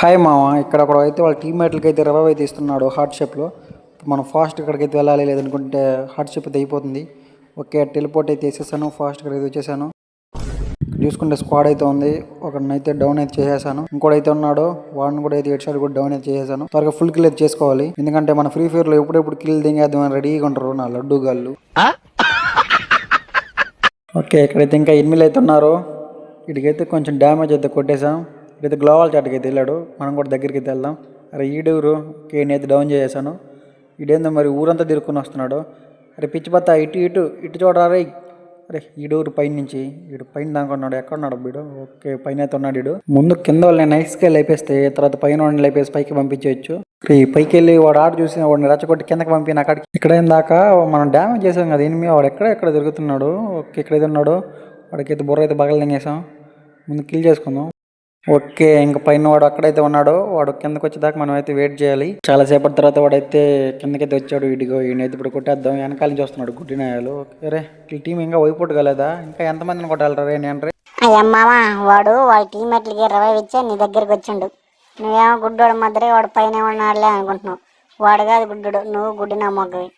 Hi మామ ఇక్కడ ఒక అయితే వాళ్ళ టీమ్మేట్లకి అయితే రివైవ్ అయితే ఇస్తున్నాడు హార్ట్ షేప్లో మనం ఫాస్ట్ ఇక్కడికైతే వెళ్ళాలి లేదనుకుంటే హార్ట్ షేప్ అయితే అయిపోతుంది. ఓకే టెలిపోర్ట్ అయితే వేసేసాను ఫాస్ట్ ఇక్కడికి వచ్చేసాను. చూసుకుంటే స్క్వాడ్ అయితే ఉంది ఒకడినైతే డౌన్ అయితే చేసేసాను. ఇంకోడైతే ఉన్నాడు వాడిని కూడా అయితే హెడ్ షాట్ కూడా డౌన్ అయితే చేసేసాను. త్వరగా ఫుల్ కిల్ అయితే చేసుకోవాలి. ఎందుకంటే మన ఫ్రీ ఫైర్లో ఎప్పుడెప్పుడు కిల్ దింగేద్దాం అని రెడీగా ఉంటారు నా లడ్డు గాళ్ళు. ఓకే ఇక్కడైతే ఇంకా ఎనిమిది అయితే ఉన్నారు. వీడికైతే కొంచెం డ్యామేజ్ అయితే కొట్టేసాం లేదా గ్లోవల్ చాట్కి అయితే వెళ్ళాడు. మనం కూడా దగ్గరికి అయితే వెళ్దాం. అరే ఈడూరు కేని అయితే డౌన్ చేసేసాను. ఈడేందో మరి ఊరంతా తిరుక్కుని వస్తున్నాడు. అరే పిచ్చి బత్త ఇటు ఇటు ఇటు చూడరా అరే ఈడూరు పైన నుంచి? ఈడు పైన దాకా ఉన్నాడు. ఎక్కడ ఉన్నాడు వీడు? ఓకే పైన అయితే ఉన్నాడు ఈడు. ముందు కింద వాళ్ళని నైస్గా లేపేస్తే తర్వాత పైన వాడిని లేపేసి పైకి పంపించేయచ్చు. ఈ పైకి వెళ్ళి వాడు ఆట చూసి వాడిని రెచ్చగొట్టి కిందకి పంపిన అక్కడికి ఇక్కడ దాకా మనం డ్యామేజ్ చేసాం కదా ఎనిమి వాడు ఎక్కడ ఎక్కడ తిరుగుతున్నాడు? ఓకే ఇక్కడైతే ఉన్నాడు. వాడికైతే బుర్ర అయితే బగలు తినేసాం ముందు కిల్ చేసుకుందాం. ఓకే ఇంకా పైన వాడు అక్కడైతే ఉన్నాడు వాడు కిందకి వచ్చేదాకా మనం అయితే వెయిట్ చేయాలి. చాలా సేపటి తర్వాత వాడైతే కిందకైతే వచ్చాడు ఇడిగో ఈయనైతే ఇప్పుడు కొట్టేద్దాం వెనకాల నుంచి వస్తున్నాడు గుడ్డినాయాలు ఓకే రే ఈ టీం ఇంకా వైపుట్ కాలేదా ఇంకా ఎంతమందిని కొట్టాలరా రే నేను రే? అయ్యమ్మామ వాడు వాళ్ళ టీమేట్లకి రివైవ్ ఇచ్చే నీ దగ్గరికి వచ్చిండు. నువ్వేమో గుడ్డోడు మధ్యరే వాడు పైన ఉన్నాడులే అనుకుంటున్నావు. వాడు కాదు గుడ్డోడు నువ్వు గుడ్డి నా మొగ్గవి.